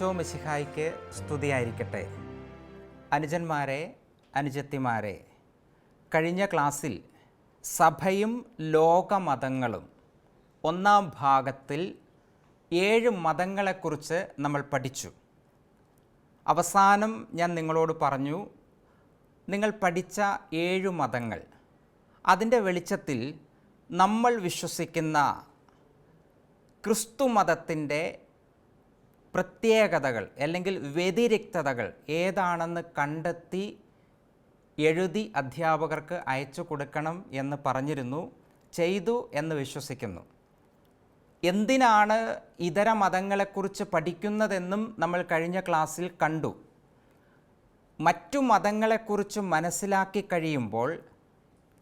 ഈശോ മിശിഹായിക്ക് സ്തുതിയായിരിക്കട്ടെ. അനുജന്മാരെ അനുജത്തിമാരെ കഴിഞ്ഞ ക്ലാസ്സിൽ സഭയും ലോകമതങ്ങളും ഒന്നാം ഭാഗത്തിൽ ഏഴ് മതങ്ങളെക്കുറിച്ച് നമ്മൾ പഠിച്ചു. അവസാനം ഞാൻ നിങ്ങളോട് പറഞ്ഞു നിങ്ങൾ പഠിച്ച ഏഴ് മതങ്ങൾ അതിന്റെ വെളിച്ചത്തിൽ നമ്മൾ വിശ്വസിക്കുന്ന ക്രിസ്തു മതത്തിന്റെ പ്രത്യേകതകൾ അല്ലെങ്കിൽ വ്യതിരിക്തതകൾ ഏതാണെന്ന് കണ്ടെത്തി എഴുതി അധ്യാപകർക്ക് അയച്ചു കൊടുക്കണം എന്ന് പറഞ്ഞിരുന്നു ചെയ്തു എന്ന് വിശ്വസിക്കുന്നു. എന്തിനാണ് ഇതര മതങ്ങളെക്കുറിച്ച് പഠിക്കുന്നതെന്നും നമ്മൾ കഴിഞ്ഞ ക്ലാസ്സിൽ കണ്ടു. മറ്റു മതങ്ങളെക്കുറിച്ച് മനസ്സിലാക്കി കഴിയുമ്പോൾ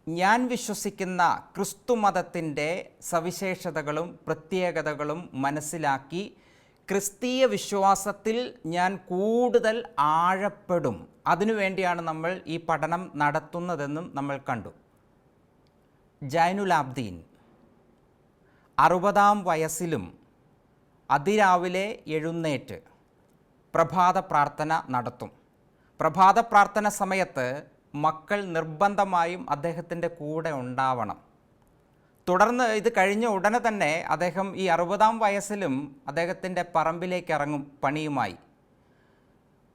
ഞാൻ വിശ്വസിക്കുന്ന ക്രിസ്തു മതത്തിന്റെ സവിശേഷതകളും പ്രത്യേകതകളും മനസ്സിലാക്കി ക്രിസ്തീയ വിശ്വാസത്തിൽ ഞാൻ കൂടുതൽ ആഴപ്പെടും. അതിനുവേണ്ടിയാണ് നമ്മൾ ഈ പഠനം നടത്തുന്നതെന്നും നമ്മൾ കണ്ടു. ജൈനുൽ ആബ്ദീൻ അറുപതാം വയസ്സിലും അതിരാവിലെ എഴുന്നേറ്റ് പ്രഭാത പ്രാർത്ഥന നടത്തും. പ്രഭാത പ്രാർത്ഥന സമയത്ത് മക്കൾ നിർബന്ധമായും അദ്ദേഹത്തിന്റെ കൂടെ ഉണ്ടാവണം. തുടർന്ന് ഇത് കഴിഞ്ഞ ഉടനെ തന്നെ അദ്ദേഹം ഈ അറുപതാം വയസ്സിലും അദ്ദേഹത്തിന്റെ പറമ്പിലേക്ക് ഇറങ്ങും പണിയുമായി.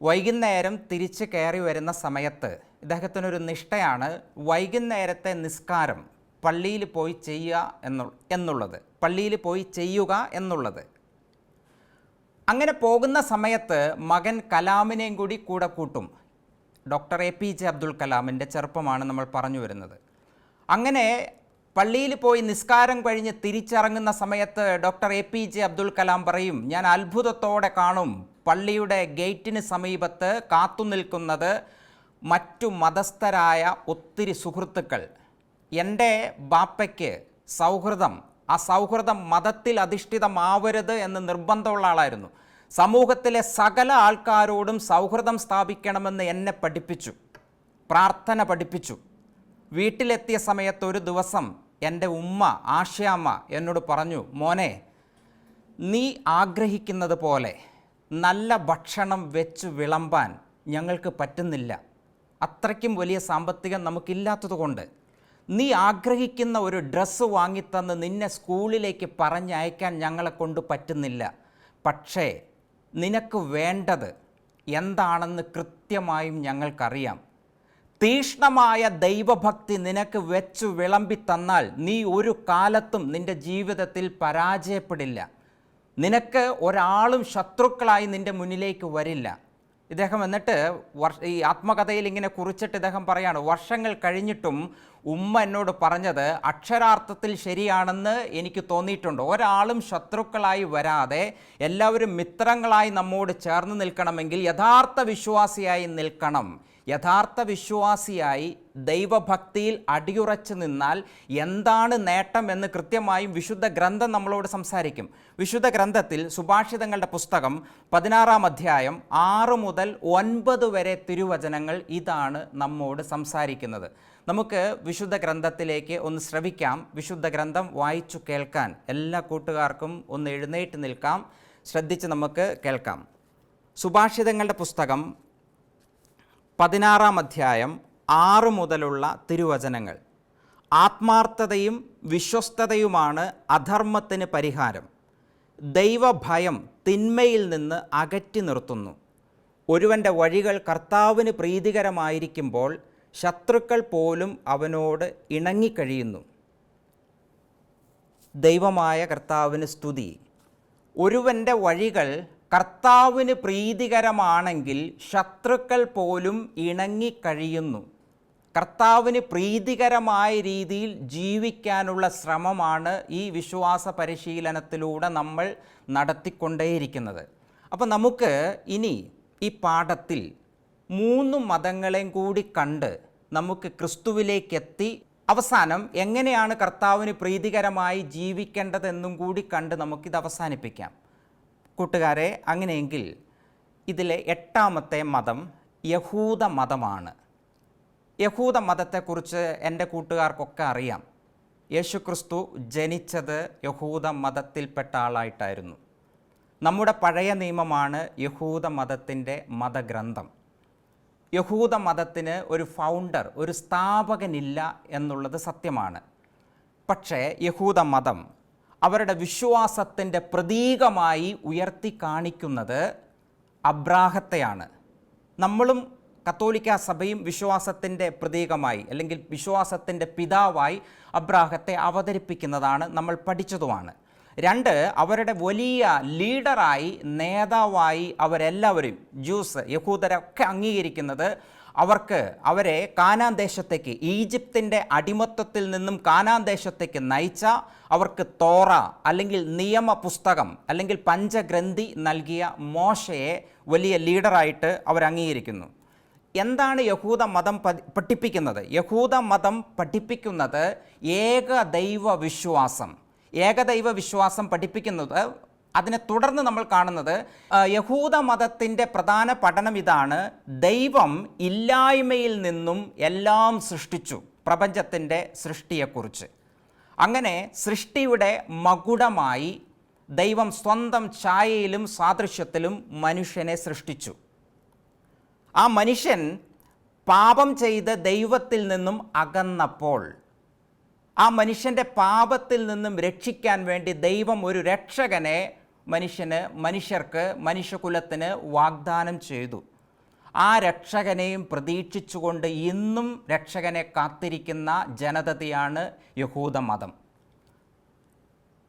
വൈകുന്നേരം തിരിച്ച് കയറി വരുന്ന സമയത്ത് ഇദ്ദേഹത്തിനൊരു നിഷ്ഠയാണ് വൈകുന്നേരത്തെ നിസ്കാരം പള്ളിയിൽ പോയി ചെയ്യുക എന്നു എന്നുള്ളത്. പള്ളിയിൽ പോയി ചെയ്യുക എന്നുള്ളത്. അങ്ങനെ പോകുന്ന സമയത്ത് മകൻ കലാമിനെയും കൂടി കൂടെ കൂട്ടും. Doctor A P J Abdul കലാമിന്റെ ചെറുപ്പമാണ് നമ്മൾ പറഞ്ഞു വരുന്നത്. അങ്ങനെ പള്ളിയിൽ പോയി നിസ്കാരം കഴിഞ്ഞ് തിരിച്ചിറങ്ങുന്ന സമയത്ത് doctor A P J Abdul Kalam പറയും ഞാൻ അത്ഭുതത്തോടെ കാണും. പള്ളിയുടെ ഗേറ്റിന് സമീപത്ത് കാത്തുനിൽക്കുന്നത് മറ്റു മതസ്ഥരായ ഒത്തിരി സുഹൃത്തുക്കൾ. എന്റെ ബാപ്പയ്ക്ക് സൗഹൃദം ആ സൗഹൃദം മതത്തിൽ അധിഷ്ഠിതമാവരുത് എന്ന് നിർബന്ധമുള്ള ആളായിരുന്നു. സമൂഹത്തിലെ സകല ആൾക്കാരോടും സൗഹൃദം സ്ഥാപിക്കണമെന്ന് എന്നെ പഠിപ്പിച്ചു പ്രാർത്ഥന പഠിപ്പിച്ചു. വീട്ടിലെത്തിയ സമയത്ത് ഒരു ദിവസം എന്റെ ഉമ്മ ആഷ്യാമ്മ എന്നോട് പറഞ്ഞു മോനെ നീ ആഗ്രഹിക്കുന്നത് പോലെ നല്ല ഭക്ഷണം വെച്ച് വിളമ്പാൻ ഞങ്ങൾക്ക് പറ്റുന്നില്ല. അത്രയ്ക്കും വലിയ സാമ്പത്തികം നമുക്കില്ലാത്തതുകൊണ്ട് നീ ആഗ്രഹിക്കുന്ന ഒരു ഡ്രസ്സ് വാങ്ങിത്തന്ന് നിന്നെ സ്കൂളിലേക്ക് പറഞ്ഞയക്കാൻ ഞങ്ങളെ കൊണ്ട് പറ്റുന്നില്ല. പക്ഷേ നിനക്ക് വേണ്ടത് എന്താണെന്ന് കൃത്യമായും ഞങ്ങൾക്കറിയാം. തീഷ്ണമായ ദൈവഭക്തി നിനക്ക് വെച്ചു വിളമ്പി തന്നാൽ നീ ഒരു കാലത്തും നിന്റെ ജീവിതത്തിൽ പരാജയപ്പെടില്ല. നിനക്ക് ഒരാളും ശത്രുക്കളായി നിന്റെ മുന്നിലേക്ക് വരില്ല. ഇദ്ദേഹം എന്നിട്ട് വർഷ ഈ ആത്മകഥയിൽ ഇങ്ങനെ കുറിച്ചിട്ട് ഇദ്ദേഹം പറയാണ് വർഷങ്ങൾ കഴിഞ്ഞിട്ടും ഉമ്മ എന്നോട് പറഞ്ഞത് അക്ഷരാർത്ഥത്തിൽ ശരിയാണെന്ന് എനിക്ക് തോന്നിയിട്ടുണ്ട്. ഒരാളും ശത്രുക്കളായി വരാതെ എല്ലാവരും മിത്രങ്ങളായി നമ്മോട് ചേർന്ന് നിൽക്കണമെങ്കിൽ യഥാർത്ഥ വിശ്വാസിയായി നിൽക്കണം. യഥാർത്ഥ വിശ്വാസിയായി ദൈവഭക്തിയിൽ അടിയുറച്ചു നിന്നാൽ എന്താണ് നേട്ടം എന്ന് കൃത്യമായും വിശുദ്ധ ഗ്രന്ഥം നമ്മളോട് സംസാരിക്കും. വിശുദ്ധ ഗ്രന്ഥത്തിൽ സുഭാഷിതങ്ങളുടെ പുസ്തകം പതിനാറാം അധ്യായം ആറ് മുതൽ ഒൻപത് വരെ തിരുവചനങ്ങൾ ഇതാണ് നമ്മോട് സംസാരിക്കുന്നത്. നമുക്ക് വിശുദ്ധ ഗ്രന്ഥത്തിലേക്ക് ഒന്ന് ശ്രവിക്കാം. വിശുദ്ധ ഗ്രന്ഥം വായിച്ചു കേൾക്കാൻ എല്ലാ കൂട്ടുകാർക്കും ഒന്ന് എഴുന്നേറ്റ് നിൽക്കാം. ശ്രദ്ധിച്ച് നമുക്ക് കേൾക്കാം. സുഭാഷിതങ്ങളുടെ പുസ്തകം പതിനാറാം അധ്യായം ആറ് മുതലുള്ള തിരുവചനങ്ങൾ. ആത്മാർത്ഥതയും വിശ്വസ്തതയുമാണ് അധർമ്മത്തിന് പരിഹാരം. ദൈവഭയം തിന്മയിൽ നിന്ന് അകറ്റി നിർത്തുന്നു. ഒരുവന്റെ വഴികൾ കർത്താവിന് പ്രീതികരമായിരിക്കുമ്പോൾ ശത്രുക്കൾ പോലും അവനോട് ഇണങ്ങിക്കഴിയുന്നു. ദൈവമായ കർത്താവിന് സ്തുതി. ഒരുവന്റെ വഴികൾ കർത്താവിന് പ്രീതികരമാണെങ്കിൽ ശത്രുക്കൾ പോലും ഇണങ്ങിക്കഴിയുന്നു. കർത്താവിന് പ്രീതികരമായ രീതിയിൽ ജീവിക്കാനുള്ള ശ്രമമാണ് ഈ വിശ്വാസ പരിശീലനത്തിലൂടെ നമ്മൾ നടത്തിക്കൊണ്ടേയിരിക്കുന്നത്. അപ്പോൾ നമുക്ക് ഇനി ഈ പാഠത്തിൽ മൂന്ന് മതങ്ങളെയും കൂടി കണ്ട് നമുക്ക് ക്രിസ്തുവിലേക്കെത്തി അവസാനം എങ്ങനെയാണ് കർത്താവിന് പ്രീതികരമായി ജീവിക്കേണ്ടതെന്നും കൂടി കണ്ട് നമുക്കിത് അവസാനിപ്പിക്കാം. കൂട്ടുകാരെ അങ്ങനെയെങ്കിൽ ഇതിലെ എട്ടാമത്തെ മതം യഹൂദ മതമാണ്. യഹൂദ മതത്തെക്കുറിച്ച് എന്റെ കൂട്ടുകാർക്കൊക്കെ അറിയാം. യേശുക്രിസ്തു ജനിച്ചത് യഹൂദ മതത്തിൽപ്പെട്ട ആളായിട്ടായിരുന്നു. നമ്മുടെ പഴയ നിയമമാണ് യഹൂദ മതത്തിന്റെ മതഗ്രന്ഥം. യഹൂദ മതത്തിന് ഒരു ഫൗണ്ടർ ഒരു സ്ഥാപകനില്ല എന്നുള്ളത് സത്യമാണ്. പക്ഷേ യഹൂദ മതം അവരുടെ വിശ്വാസത്തിന്റെ പ്രതീകമായി ഉയർത്തി കാണിക്കുന്നത് അബ്രാഹത്തെയാണ്. നമ്മളും കത്തോലിക്ക സഭയും വിശ്വാസത്തിന്റെ പ്രതീകമായി അല്ലെങ്കിൽ വിശ്വാസത്തിന്റെ പിതാവായി അബ്രാഹത്തെ അവതരിപ്പിക്കുന്നതാണ് നമ്മൾ പഠിച്ചതുമാണ്. രണ്ട് അവരുടെ വലിയ ലീഡറായി നേതാവായി അവരെല്ലാവരും ജ്യൂസ് യഹൂദരൊക്കെ അംഗീകരിക്കുന്നത് അവർക്ക് അവരെ കാനാൻ ദേശത്തേക്ക് ഈജിപ്തിന്റെ അടിമത്വത്തിൽ നിന്നും കാനാൻ ദേശത്തേക്ക് നയിച്ച അവർക്ക് തോറ അല്ലെങ്കിൽ നിയമ പുസ്തകം അല്ലെങ്കിൽ പഞ്ചഗ്രന്ഥി നൽകിയ മോശയെ വലിയ ലീഡറായിട്ട് അവർ അംഗീകരിക്കുന്നു. എന്താണ് യഹൂദ മതം പഠിപ്പിക്കുന്നത്? യഹൂദ മതം പഠിപ്പിക്കുന്നത് ഏകദൈവ വിശ്വാസം. ഏകദൈവ വിശ്വാസം പഠിപ്പിക്കുന്നത് അതിനെ തുടർന്ന് നമ്മൾ കാണുന്നത് യഹൂദ മതത്തിന്റെ പ്രധാന പഠനം ഇതാണ് ദൈവം ഇല്ലായ്മയിൽ നിന്നും എല്ലാം സൃഷ്ടിച്ചു പ്രപഞ്ചത്തിന്റെ സൃഷ്ടിയെക്കുറിച്ച്. അങ്ങനെ സൃഷ്ടിയുടെ മകുടമായി ദൈവം സ്വന്തം ഛായയിലും സാദൃശ്യത്തിലും മനുഷ്യനെ സൃഷ്ടിച്ചു. ആ മനുഷ്യൻ പാപം ചെയ്ത് ദൈവത്തിൽ നിന്നും അകന്നപ്പോൾ ആ മനുഷ്യന്റെ പാപത്തിൽ നിന്നും രക്ഷിക്കാൻ വേണ്ടി ദൈവം ഒരു രക്ഷകനെ മനുഷ്യന് മനുഷ്യർക്ക് മനുഷ്യകുലത്തിന് വാഗ്ദാനം ചെയ്തു. ആ രക്ഷകനെയും പ്രതീക്ഷിച്ചുകൊണ്ട് ഇന്നും രക്ഷകനെ കാത്തിരിക്കുന്ന ജനതയാണ് യഹൂദ മതം.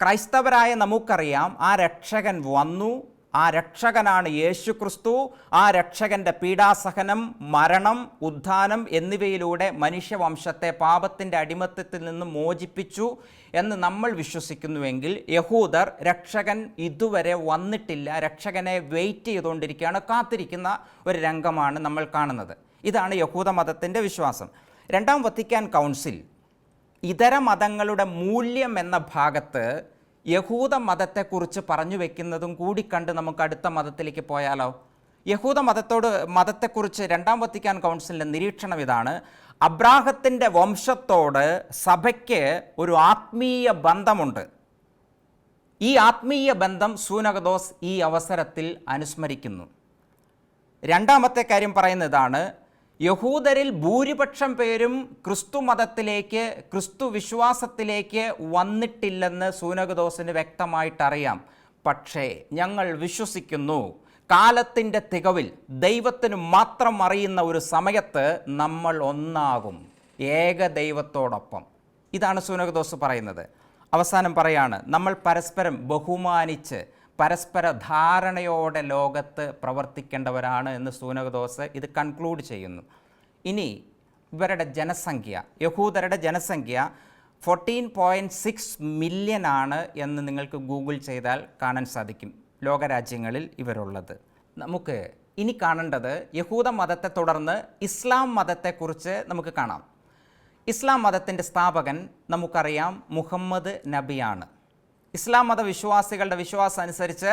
ക്രൈസ്തവരായ നമുക്കറിയാം ആ രക്ഷകൻ വന്നു ആ രക്ഷകനാണ് യേശു ക്രിസ്തു ആ രക്ഷകന്റെ പീഡാസഹനം മരണം ഉദ്ധാനം എന്നിവയിലൂടെ മനുഷ്യവംശത്തെ പാപത്തിന്റെ അടിമത്തത്തിൽ നിന്ന് മോചിപ്പിച്ചു എന്ന് നമ്മൾ വിശ്വസിക്കുന്നുവെങ്കിൽ യഹൂദർ രക്ഷകൻ ഇതുവരെ വന്നിട്ടില്ല രക്ഷകനെ വെയിറ്റ് ചെയ്തുകൊണ്ടിരിക്കുകയാണ് കാത്തിരിക്കുന്ന ഒരു രംഗമാണ് നമ്മൾ കാണുന്നത്. ഇതാണ് യഹൂദ മതത്തിന്റെ വിശ്വാസം. രണ്ടാം വത്തിക്കാൻ കൗൺസിൽ ഇതര മതങ്ങളുടെ മൂല്യം എന്ന ഭാഗത്ത് യഹൂദ മതത്തെക്കുറിച്ച് പറഞ്ഞു വെക്കുന്നതും കൂടി കണ്ട് നമുക്ക് അടുത്ത മതത്തിലേക്ക് പോയാലോ? യഹൂദ മതത്തോട് മതത്തെക്കുറിച്ച് രണ്ടാം വത്തിക്കാൻ കൗൺസിലിന്റെ നിരീക്ഷണം ഇതാണ്. അബ്രാഹത്തിന്റെ വംശത്തോട് സഭയ്ക്ക് ഒരു ആത്മീയ ബന്ധമുണ്ട്. ഈ ആത്മീയ ബന്ധം സൂനകദോസ് ഈ അവസരത്തിൽ അനുസ്മരിക്കുന്നു. രണ്ടാമത്തെ കാര്യം പറയുന്നതാണ് യഹൂദരിൽ ഭൂരിപക്ഷം പേരും ക്രിസ്തു മതത്തിലേക്ക് ക്രിസ്തു വിശ്വാസത്തിലേക്ക് വന്നിട്ടില്ലെന്ന് സൂനകദോസിന് വ്യക്തമായിട്ടറിയാം. പക്ഷേ ഞങ്ങൾ വിശ്വസിക്കുന്നു കാലത്തിന്റെ തികവിൽ ദൈവത്തിന് മാത്രം അറിയുന്ന ഒരു സമയത്ത് നമ്മൾ ഒന്നാകും ഏക ദൈവത്തോടൊപ്പം. ഇതാണ് സൂനകദോസ് പറയുന്നത്. അവസാനം പറയാണ് നമ്മൾ പരസ്പരം ബഹുമാനിച്ച് പരസ്പര ധാരണയോടെ ലോകത്ത് പ്രവർത്തിക്കേണ്ടവരാണ് എന്ന് സൂനകദോസ് ഇത് കൺക്ലൂഡ് ചെയ്യുന്നു. ഇനി ഇവരുടെ ജനസംഖ്യ യഹൂദരുടെ ജനസംഖ്യ ഫോർട്ടീൻ പോയിന്റ് സിക്സ് മില്യൺ ആണ് എന്ന് നിങ്ങൾക്ക് ഗൂഗിൾ ചെയ്താൽ കാണാൻ സാധിക്കും. ലോകരാജ്യങ്ങളിൽ ഇവരുള്ളത്. നമുക്ക് ഇനി കാണേണ്ടത് യഹൂദ മതത്തെ തുടർന്ന് ഇസ്ലാം മതത്തെക്കുറിച്ച് നമുക്ക് കാണാം. ഇസ്ലാം മതത്തിന്റെ സ്ഥാപകൻ നമുക്കറിയാം മുഹമ്മദ് നബിയാണ്. ഇസ്ലാം മത വിശ്വാസികളുടെ വിശ്വാസം അനുസരിച്ച്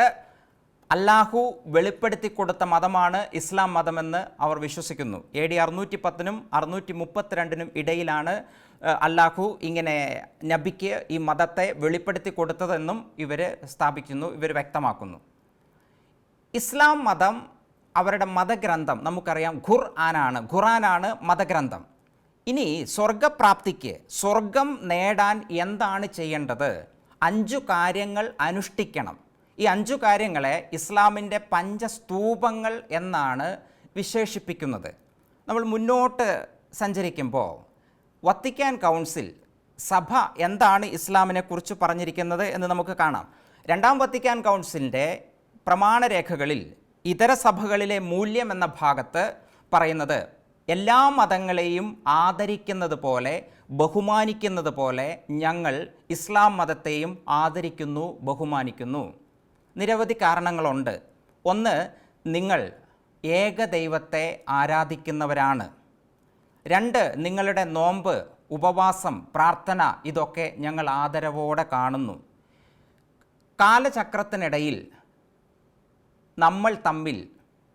അല്ലാഹു വെളിപ്പെടുത്തി കൊടുത്ത മതമാണ് ഇസ്ലാം മതമെന്ന് അവർ വിശ്വസിക്കുന്നു. എ ഡി അറുന്നൂറ്റി പത്തിനും അറുന്നൂറ്റി മുപ്പത്തിരണ്ടിനും ഇടയിലാണ് അല്ലാഹു ഇങ്ങനെ നബിക്ക് ഈ മതത്തെ വെളിപ്പെടുത്തി കൊടുത്തതെന്നും ഇവർ സ്ഥാപിക്കുന്നു ഇവർ വ്യക്തമാക്കുന്നു. ഇസ്ലാം മതം അവരുടെ മതഗ്രന്ഥം നമുക്കറിയാം ഖുർ ആനാണ് ഖുറാനാണ് മതഗ്രന്ഥം. ഇനി സ്വർഗപ്രാപ്തിക്ക് സ്വർഗം നേടാൻ എന്താണ് ചെയ്യേണ്ടത്? അഞ്ചു കാര്യങ്ങൾ അനുഷ്ഠിക്കണം. ഈ അഞ്ചു കാര്യങ്ങളെ ഇസ്ലാമിന്റെ പഞ്ചസ്തൂപങ്ങൾ എന്നാണ് വിശേഷിപ്പിക്കുന്നത്. നമ്മൾ മുന്നോട്ട് സഞ്ചരിക്കുമ്പോൾ വത്തിക്കാൻ കൗൺസിൽ സഭ എന്താണ് ഇസ്ലാമിനെക്കുറിച്ച് പറഞ്ഞിരിക്കുന്നത് എന്ന് നമുക്ക് കാണാം. രണ്ടാം വത്തിക്കാൻ കൗൺസിലിന്റെ പ്രമാണരേഖകളിൽ ഇതര സഭകളിലെ മൂല്യം എന്ന ഭാഗത്ത് പറയുന്നത് എല്ലാ മതങ്ങളെയും ആദരിക്കുന്നത് പോലെ ബഹുമാനിക്കുന്നത് പോലെ ഞങ്ങൾ ഇസ്ലാം മതത്തെയും ആദരിക്കുന്നു ബഹുമാനിക്കുന്നു. നിരവധി കാരണങ്ങളുണ്ട്. ഒന്ന് നിങ്ങൾ ഏകദൈവത്തെ ആരാധിക്കുന്നവരാണ്. രണ്ട് നിങ്ങളുടെ നോമ്പ് ഉപവാസം പ്രാർത്ഥന ഇതൊക്കെ ഞങ്ങൾ ആദരവോടെ കാണുന്നു. കാലചക്രത്തിനിടയിൽ നമ്മൾ തമ്മിൽ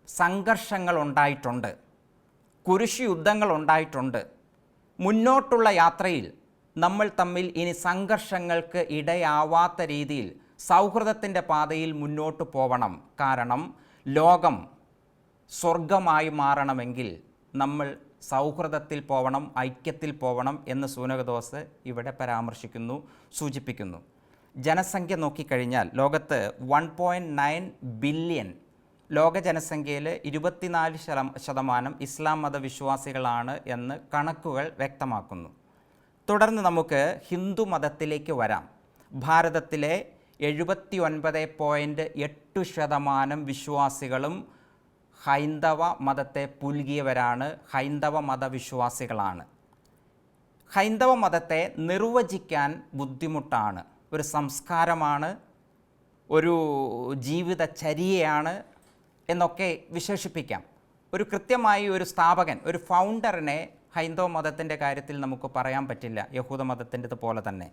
സംഘർഷങ്ങൾ ഉണ്ടായിട്ടുണ്ട്. കുരിശ് യുദ്ധങ്ങൾ ഉണ്ടായിട്ടുണ്ട് മുന്നോട്ടുള്ള യാത്രയിൽ നമ്മൾ തമ്മിൽ ഇനി സംഘർഷങ്ങൾക്ക് ഇടയാവാത്ത രീതിയിൽ സൗഹൃദത്തിന്റെ പാതയിൽ മുന്നോട്ട് പോവണം. കാരണം ലോകം സ്വർഗമായി മാറണമെങ്കിൽ നമ്മൾ സൗഹൃദത്തിൽ പോവണം ഐക്യത്തിൽ പോവണം എന്ന് സൂനകദോസ് ഇവിടെ പരാമർശിക്കുന്നു സൂചിപ്പിക്കുന്നു. ജനസംഖ്യ നോക്കിക്കഴിഞ്ഞാൽ ലോകത്ത് വൺ ബില്യൺ ലോക ജനസംഖ്യയിൽ ഇരുപത്തിനാല് ശതം- ശതമാനം ഇസ്ലാം മതവിശ്വാസികളാണ് എന്ന് കണക്കുകൾ വ്യക്തമാക്കുന്നു. തുടർന്ന് നമുക്ക് ഹിന്ദു മതത്തിലേക്ക് വരാം. ഭാരതത്തിലെ എഴുപത്തി ഒൻപത് പോയിന്റ് എട്ട് ശതമാനം വിശ്വാസികളും ഹൈന്ദവ മതത്തെ പുൽകിയവരാണ് ഹൈന്ദവ മതവിശ്വാസികളാണ്. ഹൈന്ദവ മതത്തെ നിർവചിക്കാൻ ബുദ്ധിമുട്ടാണ്. ഒരു സംസ്കാരമാണ് ഒരു ജീവിതചര്യയാണ് എന്നൊക്കെ വിശേഷിപ്പിക്കാം. ഒരു കൃത്യമായി ഒരു സ്ഥാപകൻ ഒരു ഫൗണ്ടറിനെ ഹൈന്ദവ മതത്തിന്റെ കാര്യത്തിൽ നമുക്ക് പറയാൻ പറ്റില്ല. യഹൂദ മതത്തിന്റെത് പോലെ തന്നെ.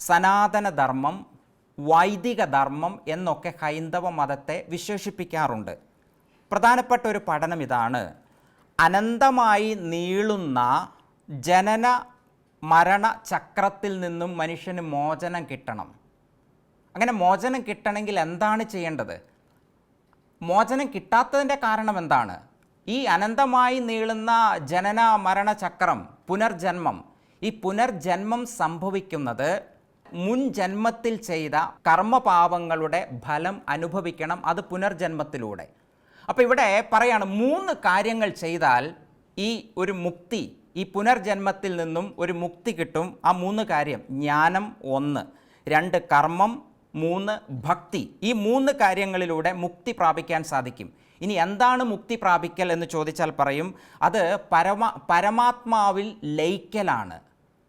സനാതനധർമ്മം വൈദിക ധർമ്മം എന്നൊക്കെ ഹൈന്ദവ മതത്തെ വിശേഷിപ്പിക്കാറുണ്ട്. പ്രധാനപ്പെട്ട ഒരു പഠനം ഇതാണ്. അനന്തമായി നീളുന്ന ജനന മരണ ചക്രത്തിൽ നിന്നും മനുഷ്യന് മോചനം കിട്ടണം. അങ്ങനെ മോചനം കിട്ടണമെങ്കിൽ എന്താണ് ചെയ്യേണ്ടത്? മോചനം കിട്ടാത്തതിന്റെ കാരണം എന്താണ്? ഈ അനന്തമായി നീളുന്ന ജനന മരണ ചക്രം പുനർജന്മം. ഈ പുനർജന്മം സംഭവിക്കുന്നത് മുൻ ജന്മത്തിൽ ചെയ്ത കർമ്മപാപങ്ങളുടെ ഫലം അനുഭവിക്കണം അത് പുനർജന്മത്തിലൂടെ. അപ്പോൾ ഇവിടെ പറയാണ് മൂന്ന് കാര്യങ്ങൾ ചെയ്താൽ ഈ ഒരു മുക്തി ഈ പുനർജന്മത്തിൽ നിന്നും ഒരു മുക്തി കിട്ടും. ആ മൂന്ന് കാര്യം ജ്ഞാനം ഒന്ന്. രണ്ട് കർമ്മം. മൂന്ന് ഭക്തി. ഈ മൂന്ന് കാര്യങ്ങളിലൂടെ മുക്തി പ്രാപിക്കാൻ സാധിക്കും. ഇനി എന്താണ് മുക്തി പ്രാപിക്കൽ എന്ന് ചോദിച്ചാൽ പറയും അത് പരമ പരമാത്മാവിൽ ലയിക്കലാണ്.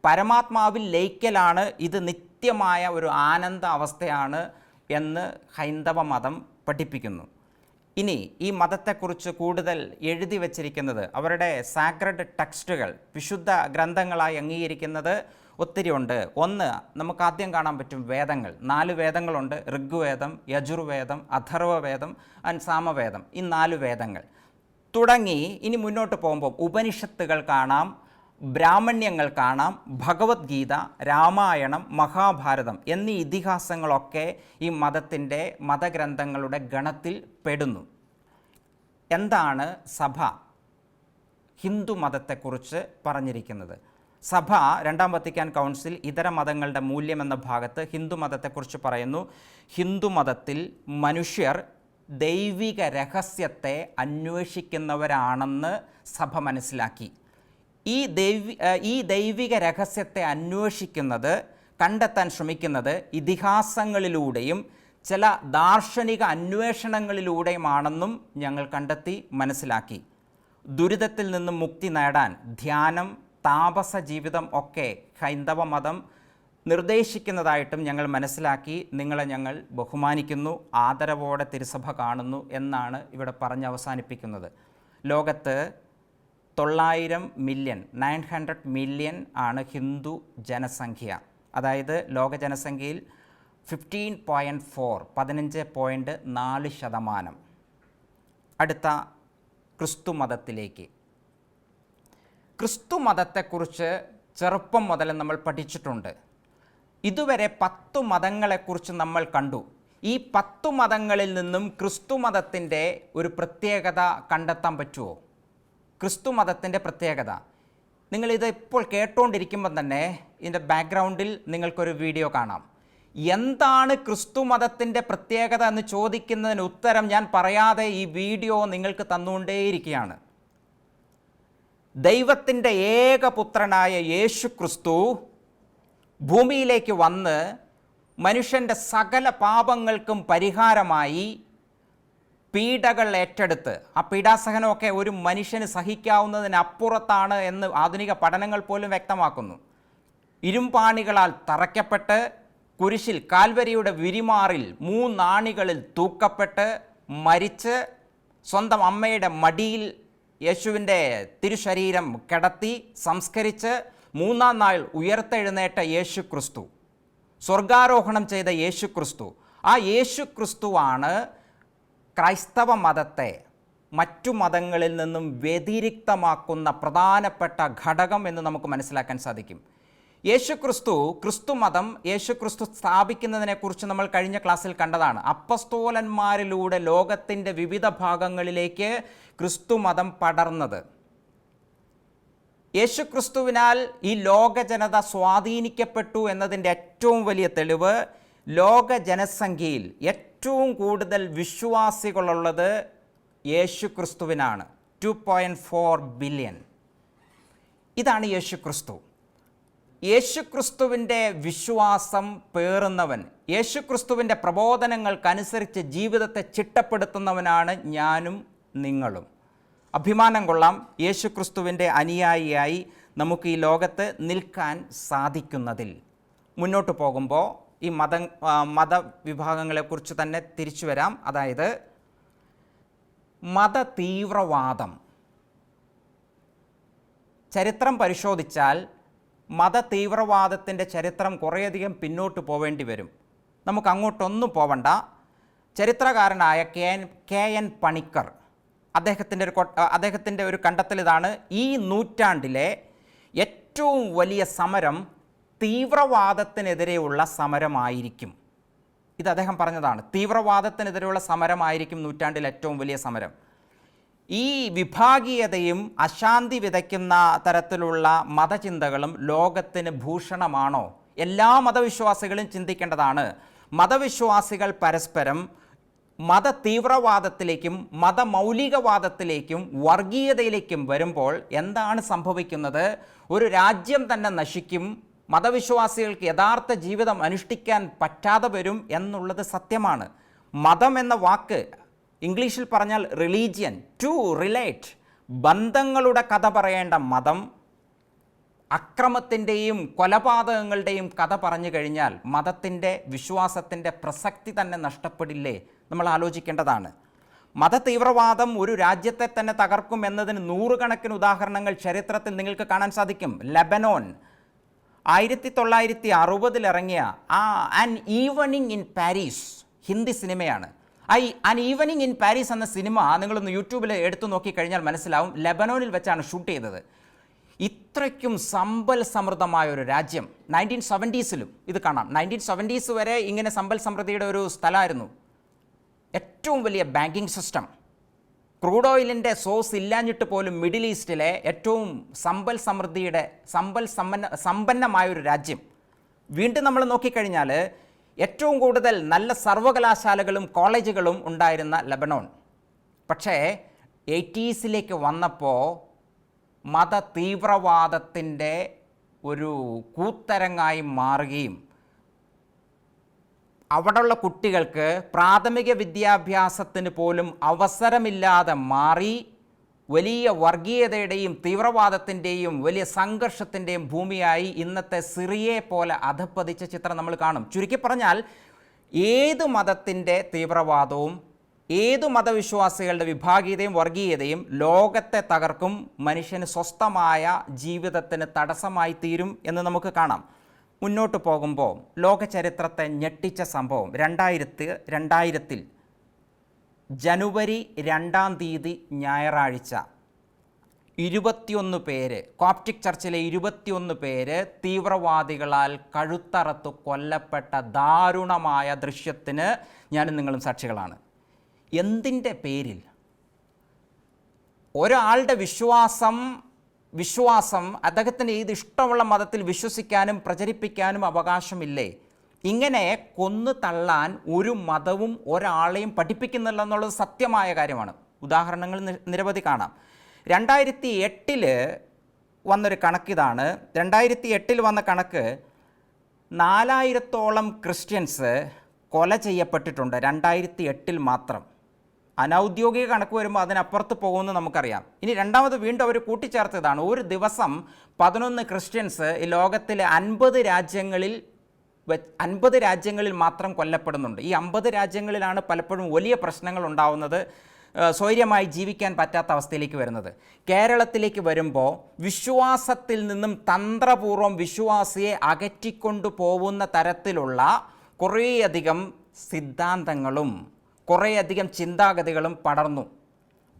പരമാത്മാവിൽ ലയിക്കലാണ് ഇത് നിത്യമായ ഒരു ആനന്ദ അവസ്ഥയാണ് എന്ന് ഹൈന്ദവ മതം പഠിപ്പിക്കുന്നു. ഇനി ഈ മതത്തെക്കുറിച്ച് കൂടുതൽ എഴുതി വച്ചിരിക്കുന്നത് അവരുടെ സാക്രഡ് ടെക്സ്റ്റുകൾ വിശുദ്ധ ഗ്രന്ഥങ്ങളായി അംഗീകരിക്കുന്നത് ഒത്തിരി ഉണ്ട് ഒന്ന് നമുക്ക് ആദ്യം കാണാൻ പറ്റും വേദങ്ങൾ. നാല് വേദങ്ങളുണ്ട്. ഋഗ്വേദം യജുർവേദം അഥർവവേദം ആൻഡ് സാമവേദം. ഈ നാല് വേദങ്ങൾ. തുടങ്ങി ഇനി മുന്നോട്ട് പോകുമ്പോൾ ഉപനിഷത്തുകൾ കാണാം ബ്രാഹ്മണ്യങ്ങൾ കാണാം ഭഗവത്ഗീത രാമായണം മഹാഭാരതം എന്നീ ഇതിഹാസങ്ങളൊക്കെ ഈ മതത്തിന്റെ മതഗ്രന്ഥങ്ങളുടെ ഗണത്തിൽ പെടുന്നു. എന്താണ് സഭ? ഹിന്ദു മതത്തെക്കുറിച്ച് പറഞ്ഞിരിക്കുന്നത്. സഭ രണ്ടാം വത്തിക്കാൻ കൗൺസിൽ ഇതര മതങ്ങളുടെ മൂല്യം എന്ന ഭാഗത്ത് ഹിന്ദു മതത്തെക്കുറിച്ച് പറയുന്നു. ഹിന്ദു മതത്തിൽ മനുഷ്യർ ദൈവിക രഹസ്യത്തെ അന്വേഷിക്കുന്നവരാണെന്ന് സഭ മനസ്സിലാക്കി. ഈ ദൈവി ഈ ദൈവിക രഹസ്യത്തെ അന്വേഷിക്കുന്നത് കണ്ടെത്താൻ ശ്രമിക്കുന്നത് ഇതിഹാസങ്ങളിലൂടെയും ചില ദാർശനിക അന്വേഷണങ്ങളിലൂടെയുമാണെന്നും ഞങ്ങൾ കണ്ടെത്തി മനസ്സിലാക്കി. ദുരിതത്തിൽ നിന്നും മുക്തി നേടാൻ ധ്യാനം താപസ ജീവിതം ഒക്കെ ഹൈന്ദവ മതം നിർദ്ദേശിക്കുന്നതായിട്ടും ഞങ്ങൾ മനസ്സിലാക്കി നിങ്ങളെ ഞങ്ങൾ ബഹുമാനിക്കുന്നു ആദരവോടെ തിരുസഭ കാണുന്നു എന്നാണ് ഇവിടെ പറഞ്ഞ് അവസാനിപ്പിക്കുന്നത്. ലോകത്ത് തൊള്ളായിരം മില്യൺ നയൻ ഹൺഡ്രഡ് മില്യൺ ആണ് ഹിന്ദു ജനസംഖ്യ. അതായത് ലോക ജനസംഖ്യയിൽ ഫിഫ്റ്റീൻ പോയിന്റ് ഫോർ പതിനഞ്ച് പോയിന്റ് നാല് ശതമാനം. അടുത്ത ക്രിസ്തു മതത്തിലേക്ക്. ക്രിസ്തു മതത്തെക്കുറിച്ച് ചെറുപ്പം മുതൽ നമ്മൾ പഠിച്ചിട്ടുണ്ട്. ഇതുവരെ പത്തു മതങ്ങളെക്കുറിച്ച് നമ്മൾ കണ്ടു. ഈ പത്തു മതങ്ങളിൽ നിന്നും ക്രിസ്തു മതത്തിന്റെ ഒരു പ്രത്യേകത കണ്ടെത്താൻ പറ്റുമോ? ക്രിസ്തു മതത്തിന്റെ പ്രത്യേകത. നിങ്ങളിത് ഇപ്പോൾ കേട്ടുകൊണ്ടിരിക്കുമ്പം തന്നെ ഇതിന്റെ ബാക്ക്ഗ്രൗണ്ടിൽ നിങ്ങൾക്കൊരു വീഡിയോ കാണാം. എന്താണ് ക്രിസ്തു മതത്തിന്റെ പ്രത്യേകത എന്ന് ചോദിക്കുന്നതിന് ഉത്തരം ഞാൻ പറയാതെ ഈ വീഡിയോ നിങ്ങൾക്ക് തന്നുകൊണ്ടേയിരിക്കുകയാണ്. ദൈവത്തിന്റെ ഏകപുത്രനായ യേശു ക്രിസ്തു ഭൂമിയിലേക്ക് വന്ന് മനുഷ്യന്റെ സകല പാപങ്ങൾക്കും പരിഹാരമായി പീഡകൾ ഏറ്റെടുത്ത്. ആ പീഡാസഹനമൊക്കെ ഒരു മനുഷ്യന് സഹിക്കാവുന്നതിനപ്പുറത്താണ് എന്ന് ആധുനിക പഠനങ്ങൾ പോലും വ്യക്തമാക്കുന്നു. ഇരുമ്പാണികളാൽ തറയ്ക്കപ്പെട്ട് കുരിശിൽ കാൽവരിയുടെ വിരിമാറിൽ മൂന്നാണികളിൽ തൂക്കപ്പെട്ട് മരിച്ച് സ്വന്തം അമ്മയുടെ മടിയിൽ യേശുവിന്റെ തിരുശരീരം കിടത്തി സംസ്കരിച്ച് മൂന്നാം നാൾ ഉയർത്തെഴുന്നേറ്റ യേശു ക്രിസ്തു സ്വർഗാരോഹണം ചെയ്ത യേശു ക്രിസ്തു ആ യേശു ക്രിസ്തുവാണ് ക്രൈസ്തവ മതത്തെ മറ്റു മതങ്ങളിൽ നിന്നും വ്യതിരിക്തമാക്കുന്ന പ്രധാനപ്പെട്ട ഘടകം എന്ന് നമുക്ക് മനസ്സിലാക്കാൻ സാധിക്കും. യേശുക്രിസ്തു ക്രിസ്തു മതം യേശുക്രിസ്തു സ്ഥാപിക്കുന്നതിനെക്കുറിച്ച് നമ്മൾ കഴിഞ്ഞ ക്ലാസ്സിൽ കണ്ടതാണ്. അപ്പസ്തോലന്മാരിലൂടെ ലോകത്തിന്റെ വിവിധ ഭാഗങ്ങളിലേക്ക് ക്രിസ്തു മതം പടർന്നത്. യേശുക്രിസ്തുവിനാൽ ഈ ലോക ജനത സ്വാധീനിക്കപ്പെട്ടു എന്നതിന്റെ ഏറ്റവും വലിയ തെളിവ് ലോക ജനസംഖ്യയിൽ ഏറ്റവും കൂടുതൽ വിശ്വാസികളുള്ളത് യേശുക്രിസ്തുവിനാണ്. ടു പോയിന്റ് ഫോർ ബില്യൺ ഇതാണ് യേശുക്രിസ്തു. യേശുക്രിസ്തുവിന്റെ വിശ്വാസം പേറുന്നവൻ യേശുക്രിസ്തുവിന്റെ പ്രബോധനങ്ങൾക്കനുസരിച്ച് ജീവിതത്തെ ചിട്ടപ്പെടുത്തുന്നവനാണ് ഞാനും നിങ്ങളും. അഭിമാനം കൊള്ളാം. യേശുക്രിസ്തുവിന്റെ അനുയായിയായി നമുക്ക് ഈ ലോകത്ത് നിൽക്കാൻ സാധിക്കുന്നതിൽ. മുന്നോട്ട് പോകുമ്പോൾ ഈ മത മതവിഭാഗങ്ങളെക്കുറിച്ച് തന്നെ തിരിച്ചു വരാം. അതായത് മത തീവ്രവാദം ചരിത്രം പരിശോധിച്ചാൽ മത തീവ്രവാദത്തിന്റെ ചരിത്രം കുറേയധികം പിന്നോട്ട് പോവേണ്ടി വരും. നമുക്ക് അങ്ങോട്ടൊന്നും പോവണ്ട. ചരിത്രകാരനായ K N K N Panikkar അദ്ദേഹത്തിന്റെ ഒരു അദ്ദേഹത്തിന്റെ ഒരു കണ്ടെത്തൽ ഇതാണ് ഈ നൂറ്റാണ്ടിലെ ഏറ്റവും വലിയ സമരം തീവ്രവാദത്തിനെതിരെയുള്ള സമരമായിരിക്കും. ഇത് അദ്ദേഹം പറഞ്ഞതാണ്. തീവ്രവാദത്തിനെതിരെയുള്ള സമരമായിരിക്കും നൂറ്റാണ്ടിൽ ഏറ്റവും വലിയ സമരം. ഈ വിഭാഗീയതയും അശാന്തി വിതയ്ക്കുന്ന തരത്തിലുള്ള മതചിന്തകളും ലോകത്തിന് ഭൂഷണമാണോ? എല്ലാ മതവിശ്വാസികളും ചിന്തിക്കേണ്ടതാണ്. മതവിശ്വാസികൾ പരസ്പരം മത തീവ്രവാദത്തിലേക്കും മതമൗലികവാദത്തിലേക്കും വർഗീയതയിലേക്കും വരുമ്പോൾ എന്താണ് സംഭവിക്കുന്നത്? ഒരു രാജ്യം തന്നെ നശിക്കും മതവിശ്വാസികൾക്ക് യഥാർത്ഥ ജീവിതം അനുഷ്ഠിക്കാൻ പറ്റാതെ വരും എന്നുള്ളത് സത്യമാണ്. മതം എന്ന വാക്ക് ഇംഗ്ലീഷിൽ പറഞ്ഞാൽ റിലീജിയൻ ടു റിലേറ്റ് ബന്ധങ്ങളുടെ കഥ പറയേണ്ട മതം അക്രമത്തിന്റെയും കൊലപാതകങ്ങളുടെയും കഥ പറഞ്ഞു കഴിഞ്ഞാൽ മതത്തിന്റെ വിശ്വാസത്തിന്റെ പ്രസക്തി തന്നെ നഷ്ടപ്പെടില്ലേ? നമ്മൾ ആലോചിക്കേണ്ടതാണ്. മത തീവ്രവാദം ഒരു രാജ്യത്തെ തന്നെ തകർക്കും എന്നതിന് നൂറുകണക്കിന് ഉദാഹരണങ്ങൾ ചരിത്രത്തിൽ നിങ്ങൾക്ക് കാണാൻ സാധിക്കും. ലെബനോൻ ആയിരത്തി തൊള്ളായിരത്തി അറുപതിലിറങ്ങിയ ആ an evening in Paris Hindi സിനിമയാണ്. ഐ ആൻ ഈവനിങ് ഇൻ പാരീസ് എന്ന സിനിമ നിങ്ങളൊന്ന് യൂട്യൂബിൽ എടുത്തു നോക്കിക്കഴിഞ്ഞാൽ മനസ്സിലാവും ലെബനോനിൽ വെച്ചാണ് ഷൂട്ട് ചെയ്തത്. ഇത്രയ്ക്കും സമ്പൽ സമൃദ്ധമായ ഒരു രാജ്യം നയന്റീൻ സെവന്റീസിലും ഇത് കാണാം. നയന്റീൻ സെവന്റീസ് വരെ ഇങ്ങനെ സമ്പൽ സമൃദ്ധിയുടെ ഒരു സ്ഥലമായിരുന്നു. ഏറ്റവും വലിയ ബാങ്കിങ് സിസ്റ്റം ക്രൂഡ് ഓയിലിന്റെ സോഴ്സ് ഇല്ലാഞ്ഞിട്ട് പോലും മിഡിൽ ഈസ്റ്റിലെ ഏറ്റവും സമ്പൽ സമൃദ്ധിയുടെ സമ്പൽ സമ്പന്ന സമ്പന്നമായ ഒരു രാജ്യം. വീണ്ടും നമ്മൾ നോക്കിക്കഴിഞ്ഞാൽ ഏറ്റവും കൂടുതൽ നല്ല സർവകലാശാലകളും കോളേജുകളും ഉണ്ടായിരുന്ന ലബനോൺ. പക്ഷേ എയ്റ്റീസിലേക്ക് വന്നപ്പോൾ മത തീവ്രവാദത്തിന്റെ ഒരു കൂത്തരങ്ങായി മാറുകയും അവിടെയുള്ള കുട്ടികൾക്ക് പ്രാഥമിക വിദ്യാഭ്യാസത്തിന് പോലും അവസരമില്ലാതെ മാറി വലിയ വർഗീയതയുടെയും തീവ്രവാദത്തിന്റെയും വലിയ സംഘർഷത്തിന്റെയും ഭൂമിയായി ഇന്നത്തെ സിറിയെ പോലെ അധപ്പതിച്ച ചിത്രം നമ്മൾ കാണും. ചുരുക്കി പറഞ്ഞാൽ ഏത് മതത്തിന്റെ തീവ്രവാദവും ഏതു മതവിശ്വാസികളുടെ വിഭാഗീയതയും വർഗീയതയും ലോകത്തെ തകർക്കും മനുഷ്യന് സ്വസ്ഥമായ ജീവിതത്തിന് തടസ്സമായി തീരും എന്ന് നമുക്ക് കാണാം. മുന്നോട്ട് പോകുമ്പോൾ ലോക ചരിത്രത്തെ ഞെട്ടിച്ച സംഭവം രണ്ടായിരത്തി രണ്ടായിരത്തിൽ ജനുവരി രണ്ടാം തീയതി ഞായറാഴ്ച. ഇരുപത്തിയൊന്ന് പേര് കോപ്റ്റിക് ചർച്ചിലെ ഇരുപത്തിയൊന്ന് പേര് തീവ്രവാദികളാൽ കഴുത്തറത്ത് കൊല്ലപ്പെട്ട ദാരുണമായ ദൃശ്യത്തിന് ഞാനും നിങ്ങളും സാക്ഷികളാണ്. എന്തിന്റെ പേരിൽ? ഒരാളുടെ വിശ്വാസം വിശ്വാസം അദ്ദേഹത്തിന് ഏത് ഇഷ്ടമുള്ള മതത്തിൽ വിശ്വസിക്കാനും പ്രചരിപ്പിക്കാനും അവകാശമില്ലേ? ഇങ്ങനെ കൊന്നു തള്ളാൻ ഒരു മതവും ഒരാളെയും പഠിപ്പിക്കുന്നില്ല എന്നുള്ളത് സത്യമായ കാര്യമാണ്. ഉദാഹരണങ്ങൾ നിരവധി കാണാം. രണ്ടായിരത്തി എട്ടിൽ വന്നൊരു കണക്കിതാണ് രണ്ടായിരത്തി എട്ടിൽ വന്ന കണക്ക് നാലായിരത്തോളം ക്രിസ്ത്യൻസ് കൊല ചെയ്യപ്പെട്ടിട്ടുണ്ട് രണ്ടായിരത്തി എട്ടിൽ മാത്രം. അനൗദ്യോഗിക കണക്ക് വരുമ്പോൾ അതിനപ്പുറത്ത് പോകുമെന്ന് നമുക്കറിയാം. ഇനി രണ്ടാമത് വീണ്ടും അവർ കൂട്ടിച്ചേർത്തതാണ്. ഒരു ദിവസം പതിനൊന്ന് ക്രിസ്ത്യൻസ് ഈ ലോകത്തിലെ അൻപത് രാജ്യങ്ങളിൽ അൻപത് രാജ്യങ്ങളിൽ മാത്രം കൊല്ലപ്പെടുന്നുണ്ട്. ഈ അമ്പത് രാജ്യങ്ങളിലാണ് പലപ്പോഴും വലിയ പ്രശ്നങ്ങൾ ഉണ്ടാവുന്നത് സ്വൈര്യമായി ജീവിക്കാൻ പറ്റാത്ത അവസ്ഥയിലേക്ക് വരുന്നത്. കേരളത്തിലേക്ക് വരുമ്പോൾ വിശ്വാസത്തിൽ നിന്നും തന്ത്രപൂർവം വിശ്വാസിയെ അകറ്റിക്കൊണ്ടു പോകുന്ന തരത്തിലുള്ള കുറേയധികം സിദ്ധാന്തങ്ങളും കുറേയധികം ചിന്താഗതികളും പടർന്നു.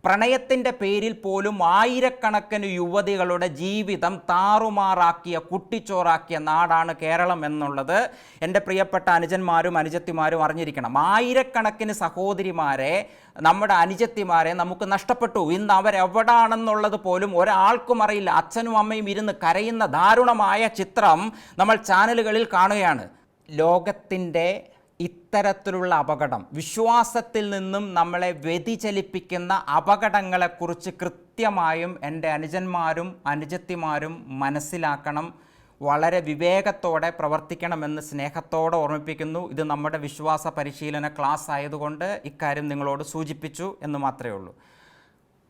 പ്രണയത്തിന്റെ പേരിൽ പോലും ആയിരക്കണക്കിന് യുവതികളുടെ ജീവിതം താറുമാറാക്കിയ കുട്ടിച്ചോറാക്കിയ നാടാണ് കേരളം എന്നുള്ളത് എന്റെ പ്രിയപ്പെട്ട അനുജന്മാരും അനുജത്തിമാരും അറിഞ്ഞിരിക്കണം. ആയിരക്കണക്കിന് സഹോദരിമാരെ നമ്മുടെ അനുജത്തിമാരെ നമുക്ക് നഷ്ടപ്പെട്ടു. ഇന്ന് അവരെവിടാണെന്നുള്ളത് പോലും ഒരാൾക്കും അറിയില്ല. അച്ഛനും അമ്മയും ഇരുന്ന് കരയുന്ന ദാരുണമായ ചിത്രം നമ്മൾ ചാനലുകളിൽ കാണുകയാണ്. ലോകത്തിന്റെ ഇത്തരത്തിലുള്ള അപകടം വിശ്വാസത്തിൽ നിന്നും നമ്മളെ വ്യതിചലിപ്പിക്കുന്ന അപകടങ്ങളെക്കുറിച്ച് കൃത്യമായും എന്റെ അനുജന്മാരും അനുജത്തിമാരും മനസ്സിലാക്കണം വളരെ വിവേകത്തോടെ പ്രവർത്തിക്കണമെന്ന് സ്നേഹത്തോടെ ഓർമ്മിപ്പിക്കുന്നു. ഇത് നമ്മുടെ വിശ്വാസ പരിശീലന ക്ലാസ് ആയതുകൊണ്ട് ഇക്കാര്യം നിങ്ങളോട് സൂചിപ്പിച്ചു എന്ന് മാത്രമേ ഉള്ളൂ.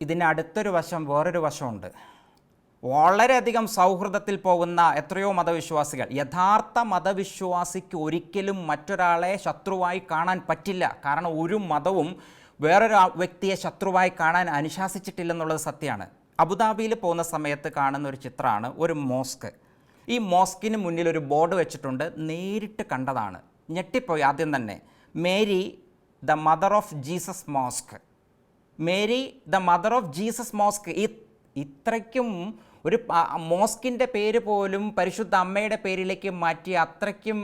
ഇതിന്റെ അടുത്തൊരു വശം വേറൊരു വശമുണ്ട്. വളരെയധികം സൗഹൃദത്തിൽ പോകുന്ന എത്രയോ മതവിശ്വാസികൾ. യഥാർത്ഥ മതവിശ്വാസിക്ക് ഒരിക്കലും മറ്റൊരാളെ ശത്രുവായി കാണാൻ പറ്റില്ല. കാരണം ഒരു മതവും വേറൊരു വ്യക്തിയെ ശത്രുവായി കാണാൻ അനുശാസിച്ചിട്ടില്ലെന്നുള്ളത് സത്യമാണ്. അബുദാബിയിൽ പോകുന്ന സമയത്ത് കാണുന്ന ഒരു ചിത്രമാണ് ഒരു മോസ്ക്. ഈ മോസ്കിന് മുന്നിൽ ഒരു ബോർഡ് വെച്ചിട്ടുണ്ട്. നേരിട്ട് കണ്ടതാണ്. ഞെട്ടിപ്പോയി ആദ്യം തന്നെ. Mary the mother of Jesus mosque. Mary the mother of Jesus mosque. ഈ ഇത്രയ്ക്കും ഒരു മോസ്കിന്റെ പേര് പോലും പരിശുദ്ധ അമ്മയുടെ പേരിലേക്ക് മാറ്റി അത്രയ്ക്കും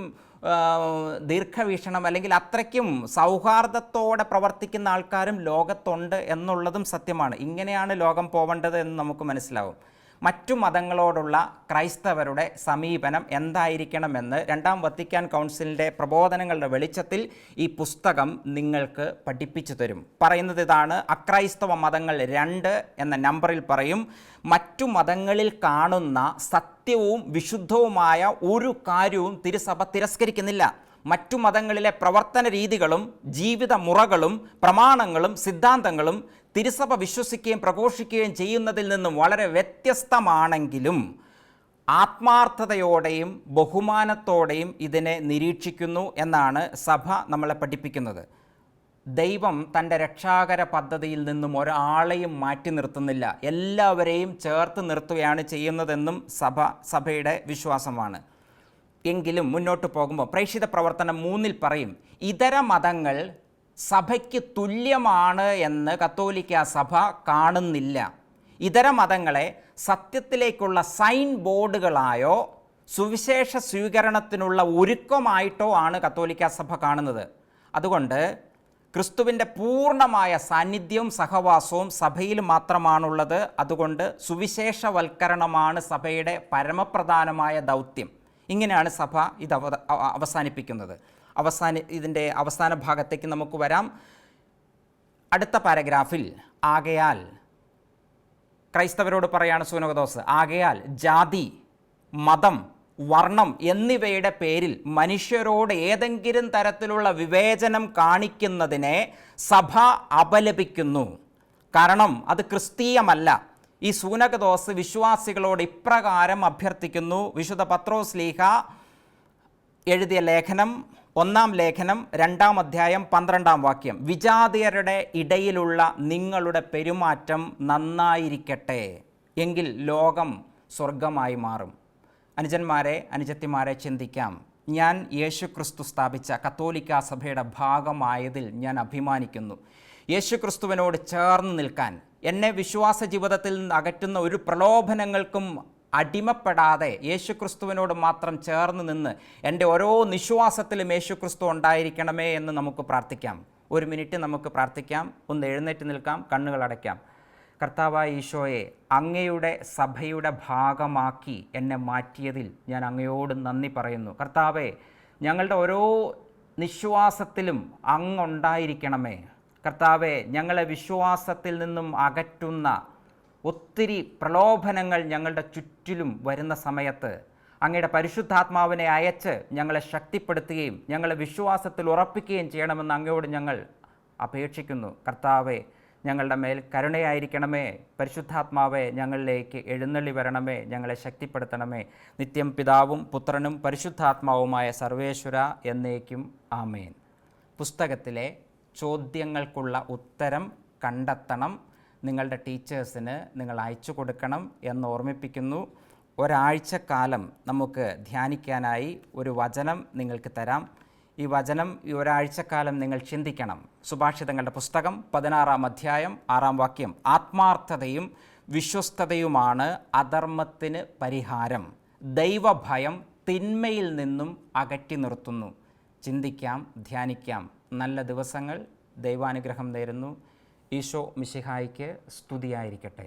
ദീർഘവീക്ഷണം അല്ലെങ്കിൽ അത്രയ്ക്കും സൗഹാർദ്ദത്തോടെ പ്രവർത്തിക്കുന്ന ആൾക്കാരും ലോകത്തുണ്ട് എന്നുള്ളതും സത്യമാണ്. ഇങ്ങനെയാണ് ലോകം പോവേണ്ടത് എന്ന് നമുക്ക് മനസ്സിലാവും. മറ്റു മതങ്ങളോടുള്ള ക്രൈസ്തവരുടെ സമീപനം എന്തായിരിക്കണമെന്ന് രണ്ടാം വത്തിക്കാൻ കൗൺസിലിന്റെ പ്രബോധനങ്ങളുടെ വെളിച്ചത്തിൽ ഈ പുസ്തകം നിങ്ങൾക്ക് പഠിപ്പിച്ചു തരും. പറയുന്നത് ഇതാണ് അക്രൈസ്തവ മതങ്ങൾ രണ്ട് എന്ന നമ്പറിൽ പറയും മറ്റു മതങ്ങളിൽ കാണുന്ന സത്യവും വിശുദ്ധവുമായ ഒരു കാര്യവും തിരുസഭ തിരസ്കരിക്കുന്നില്ല. മറ്റു മതങ്ങളിലെ പ്രവർത്തന രീതികളും ജീവിത മുറകളും പ്രമാണങ്ങളും സിദ്ധാന്തങ്ങളും തിരുസഭ വിശ്വസിക്കുകയും പ്രഘോഷിക്കുകയും ചെയ്യുന്നതിൽ നിന്നും വളരെ വ്യത്യസ്തമാണെങ്കിലും ആത്മാർത്ഥതയോടെയും ബഹുമാനത്തോടെയും ഇതിനെ നിരീക്ഷിക്കുന്നു എന്നാണ് സഭ നമ്മളെ പഠിപ്പിക്കുന്നത്. ദൈവം തന്റെ രക്ഷാകര പദ്ധതിയിൽ നിന്നും ഒരാളെയും മാറ്റി നിർത്തുന്നില്ല. എല്ലാവരെയും ചേർത്ത് നിർത്തുകയാണ് ചെയ്യുന്നതെന്നും സഭ സഭയുടെ വിശ്വാസമാണ്. എങ്കിലും മുന്നോട്ട് പോകുമ്പോൾ പ്രേക്ഷിത പ്രവർത്തനം മൂന്നിൽ പറയും. ഇതര മതങ്ങൾ സഭയ്ക്ക് തുല്യമാണ് എന്ന് കത്തോലിക്ക സഭ കാണുന്നില്ല. ഇതര മതങ്ങളെ സത്യത്തിലേക്കുള്ള സൈൻ ബോർഡുകളായോ സുവിശേഷ സ്വീകരണത്തിനുള്ള ഒരുക്കമായിട്ടോ ആണ് കത്തോലിക്ക സഭ കാണുന്നത്. അതുകൊണ്ട് ക്രിസ്തുവിന്റെ പൂർണമായ സാന്നിധ്യവും സഹവാസവും സഭയിൽ മാത്രമാണുള്ളത്. അതുകൊണ്ട് സുവിശേഷവൽക്കരണമാണ് സഭയുടെ പരമപ്രധാനമായ ദൗത്യം. ഇങ്ങനെയാണ് സഭ ഇത് അവ അവ- അവസാനിപ്പിക്കുന്നത്. അവസാന ഇതിന്റെ അവസാന ഭാഗത്തേക്ക് നമുക്ക് വരാം. അടുത്ത പാരഗ്രാഫിൽ ആകയാൽ ക്രൈസ്തവരോട് പറയാണ് സൂനകദോസ് ആകയാൽ ജാതി മതം വർണം എന്നിവയുടെ പേരിൽ മനുഷ്യരോട് ഏതെങ്കിലും തരത്തിലുള്ള വിവേചനം കാണിക്കുന്നതിനെ സഭ അപലപിക്കുന്നു. കാരണം അത് ക്രിസ്തീയമല്ല. ഈ സൂനകദോസ് വിശ്വാസികളോട് ഇപ്രകാരം അഭ്യർത്ഥിക്കുന്നു. വിശുദ്ധ പത്രോസ് ലീഹ എഴുതിയ ലേഖനം ഒന്നാം ലേഖനം രണ്ടാം അധ്യായം പന്ത്രണ്ടാം വാക്യം. വിജാതിയരുടെ ഇടയിലുള്ള നിങ്ങളുടെ പെരുമാറ്റം നന്നായിരിക്കട്ടെ എങ്കിൽ ലോകം സ്വർഗമായി മാറും. അനുജന്മാരെ അനുജത്തിമാരെ ചിന്തിക്കാം. ഞാൻ യേശു ക്രിസ്തു സ്ഥാപിച്ച കത്തോലിക്ക സഭയുടെ ഭാഗമായതിൽ ഞാൻ അഭിമാനിക്കുന്നു. യേശു ക്രിസ്തുവിനോട് ചേർന്ന് നിൽക്കാൻ എന്നെ വിശ്വാസ ജീവിതത്തിൽ നിന്ന് അകറ്റുന്ന ഒരു പ്രലോഭനങ്ങൾക്കും അടിമപ്പെടാതെ യേശു ക്രിസ്തുവിനോട് മാത്രം ചേർന്ന് നിന്ന് എന്റെ ഓരോ നിശ്വാസത്തിലും യേശുക്രിസ്തു ഉണ്ടായിരിക്കണമേ എന്ന് നമുക്ക് പ്രാർത്ഥിക്കാം. ഒരു മിനിറ്റ് നമുക്ക് പ്രാർത്ഥിക്കാം. ഒന്ന് എഴുന്നേറ്റ് നിൽക്കാം. കണ്ണുകൾ അടയ്ക്കാം. കർത്താവായ ഈശോയെ അങ്ങയുടെ സഭയുടെ ഭാഗമാക്കി എന്നെ മാറ്റിയതിൽ ഞാൻ അങ്ങയോട് നന്ദി പറയുന്നു. കർത്താവെ ഞങ്ങളുടെ ഓരോ നിശ്വാസത്തിലും അങ്ങുണ്ടായിരിക്കണമേ കർത്താവെ ഞങ്ങളെ വിശ്വാസത്തിൽ നിന്നും അകറ്റുന്ന ഒത്തിരി പ്രലോഭനങ്ങൾ ഞങ്ങളുടെ ചുറ്റിലും വരുന്ന സമയത്ത് അങ്ങയുടെ പരിശുദ്ധാത്മാവിനെ അയച്ച് ഞങ്ങളെ ശക്തിപ്പെടുത്തുകയും ഞങ്ങളെ വിശ്വാസത്തിൽ ഉറപ്പിക്കുകയും ചെയ്യണമെന്ന് അങ്ങയോട് ഞങ്ങൾ അപേക്ഷിക്കുന്നു. കർത്താവെ ഞങ്ങളുടെ മേൽ കരുണയായിരിക്കണമേ. പരിശുദ്ധാത്മാവെ ഞങ്ങളിലേക്ക് എഴുന്നള്ളി വരണമേ. ഞങ്ങളെ ശക്തിപ്പെടുത്തണമേ. നിത്യം പിതാവും പുത്രനും പരിശുദ്ധാത്മാവുമായ സർവേശ്വര എന്നേക്കും ആമേൻ. പുസ്തകത്തിലെ ചോദ്യങ്ങൾക്കുള്ള ഉത്തരം കണ്ടെത്തണം. നിങ്ങളുടെ ടീച്ചേഴ്സിന് നിങ്ങൾ അയച്ചു കൊടുക്കണം എന്ന് ഓർമ്മിപ്പിക്കുന്നു. ഒരാഴ്ചക്കാലം നമുക്ക് ധ്യാനിക്കാനായി ഒരു വചനം നിങ്ങൾക്ക് തരാം. ഈ വചനം ഈ ഒരാഴ്ചക്കാലം നിങ്ങൾ ചിന്തിക്കണം. സുഭാഷിതങ്ങളുടെ പുസ്തകം പതിനാറാം അധ്യായം ആറാം വാക്യം. ആത്മാർത്ഥതയും വിശ്വസ്തതയുമാണ് അധർമ്മത്തിന് പരിഹാരം. ദൈവഭയം തിന്മയിൽ നിന്നും അകറ്റി നിർത്തുന്നു. ചിന്തിക്കാം ധ്യാനിക്കാം. നല്ല ദിവസങ്ങൾ ദൈവാനുഗ്രഹം നേരുന്നു. ഈശോ മിശിഹായിക്ക് സ്തുതിയായിരിക്കട്ടെ.